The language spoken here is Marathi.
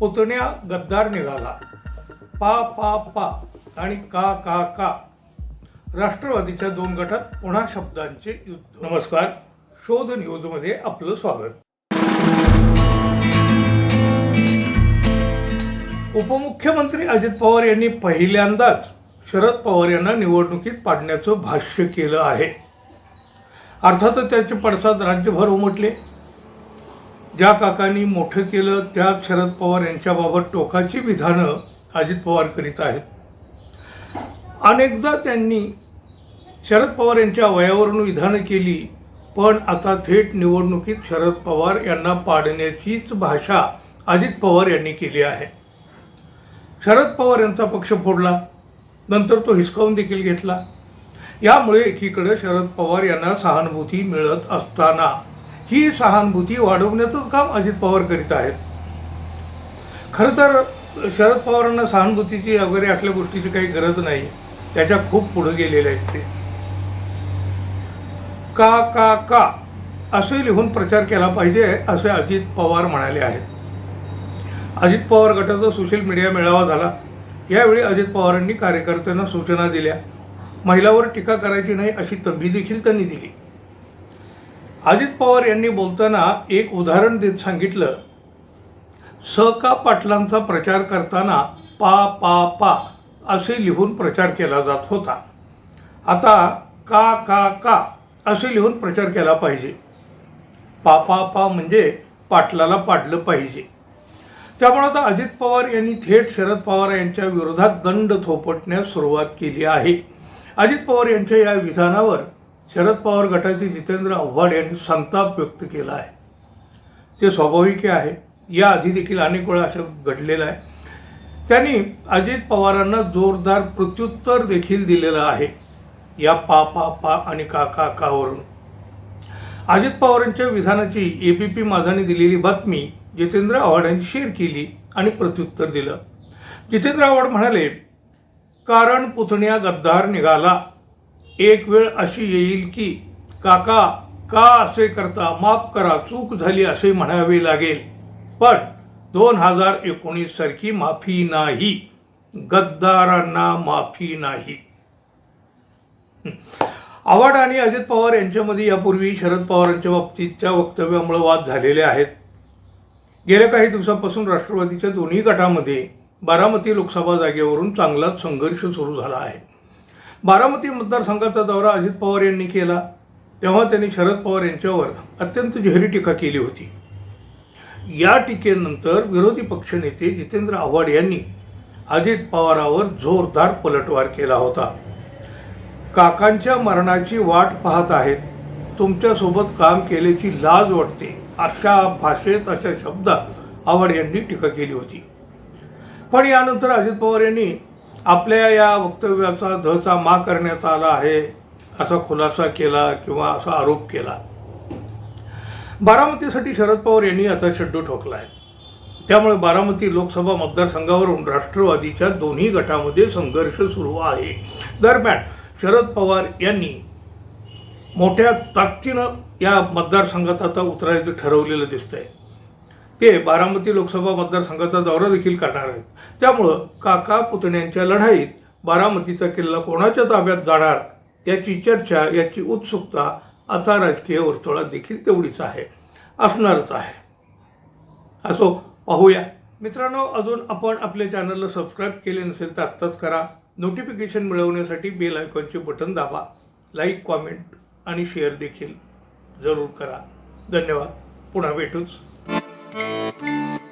पुतण्या गद्दार निघाला. पा पा पा आणि का का का. राष्ट्रवादीच्या दोन गटात पुन्हा शब्दांचे युद्ध. नमस्कार. शोध न्यूजमध्ये आपलं स्वागत. उपमुख्यमंत्री अजित पवार यांनी पहिल्यांदाच शरद पवार यांना निवडणुकीत पाडण्याचं भाष्य केलं आहे. अर्थातच त्याचे पडसाद राज्यभर उमटले. ज्या काकांनी मोठं केलं त्या शरद पवार यांच्याबाबत टोकाची विधानं अजित पवार करीत आहेत. अनेकदा त्यांनी शरद पवार यांच्या वयावरून विधानं केली पण आता थेट निवडणुकीत शरद पवार यांना पाडण्याचीच भाषा अजित पवार यांनी केली आहे. शरद पवार यांचा पक्ष फोडला नंतर तो हिसकावून देखील घेतला. यामुळे एकीकडे शरद पवार यांना सहानुभूती मिळत असताना ही सहानुभूती वाढवण्याचंच काम अजित पवार करीत आहेत. खरं तर शरद पवारांना सहानुभूतीची वगैरे असल्या गोष्टीची काही गरज नाही. त्याच्या खूप पुढे गेलेले आहेत ते. का का का असे लिहून प्रचार केला पाहिजे असे अजित पवार म्हणाले आहेत. अजित पवार गटाचा सोशल मीडिया मेळावा झाला. यावेळी अजित पवारांनी कार्यकर्त्यांना सूचना दिल्या. महिलावर टीका करायची नाही अशी तंबी देखील त्यांनी दिली. अजित पवार यांनी बोलताना एक उदाहरण देत सांगितलं. स का पाटलांचा प्रचार करताना पा पा पा असे लिहून प्रचार केला जात होता. आता का का का असे लिहून प्रचार केला पाहिजे. पा पा पा म्हणजे पाटलाला पाडलं पाहिजे. त्यामुळे आता अजित पवार यांनी थेट शरद पवार यांच्या विरोधात दंड थोपटण्यास सुरुवात केली आहे. अजित पवार यांच्या या विधानावर शरद पवार गटाचे जितेंद्र आव्हाड यांनी संताप व्यक्त केला आहे. ते स्वाभाविक आहे. या आधी देखील अनेक वेळा असं घडलेलं आहे. त्यांनी अजित पवारांना जोरदार प्रत्युत्तर देखील दिलेलं आहे. या पा पा पा आणि का का कावरून अजित पवारांच्या विधानाची ए पी पी माझाने दिलेली बातमी जितेंद्र आव्हाड यांनी शेअर केली आणि प्रत्युत्तर दिलं. जितेंद्र आव्हाड म्हणाले कारण पुतण्या गद्दार निघाला. एक वेळ अशी येईल की काका का असे करता? माफ करा चूक झाली असे म्हणावे लागेल. पण दोन हजार एकोणीस सारखी माफी नाही. गद्दारांना माफी नाही. आव्हाड आणि अजित पवार यांच्यामध्ये यापूर्वी शरद पवारांच्या बाबतीतच्या वक्तव्यामुळे वाद झालेले आहेत. गेल्या काही दिवसांपासून राष्ट्रवादीच्या दोन्ही गटामध्ये बारामती लोकसभा जागेवरून चांगलाच संघर्ष सुरू झाला आहे. बारामती मतदारसंघाचा दौरा अजित पवार यांनी केला. तेव्हा त्यांनी शरद पवार यांच्यावर अत्यंत जहरी टीका केली होती. या टीकेनंतर विरोधी पक्षनेते जितेंद्र आव्हाड यांनी अजित पवारावर जोरदार पलटवार केला होता. काकांच्या मरणाची वाट पाहत आहेत. तुमच्यासोबत काम केल्याची लाज वाटते अशा भाषेत अशा शब्दात आव्हाड यांनी टीका केली होती. पण यानंतर अजित पवार यांनी आपल्या या वक्तव्याचा धचा मा करण्यात आला आहे असा खुलासा केला किंवा असा आरोप केला. बारामतीसाठी शरद पवार यांनी आता शड्डू ठोकला आहे त्यामुळे बारामती लोकसभा मतदारसंघावरून राष्ट्रवादीच्या दोन्ही गटामध्ये संघर्ष सुरू आहे. दरम्यान शरद पवार यांनी मोठ्या ताकदीनं या मतदारसंघात आता उतरायचं ठरवलेलं दिसतंय. ते बारामती लोकसभा मतदारसंघाचा दौरा देखील करणार आहेत. त्यामुळं काका पुतण्यांच्या लढाईत बारामतीचा किल्ला कोणाच्या ताब्यात जाणार याची चर्चा याची उत्सुकता आता राजकीय वर्तुळात देखील तेवढीच आहे. असणारच आहे. असो पाहूया. मित्रांनो अजून आपण आपल्या चॅनलला सबस्क्राईब केले नसेल तर आत्ताच करा. नोटिफिकेशन मिळवण्यासाठी बेल आयकॉनचे बटन दाबा. लाईक कॉमेंट आणि शेअर देखील जरूर करा. धन्यवाद. पुन्हा भेटूच. Música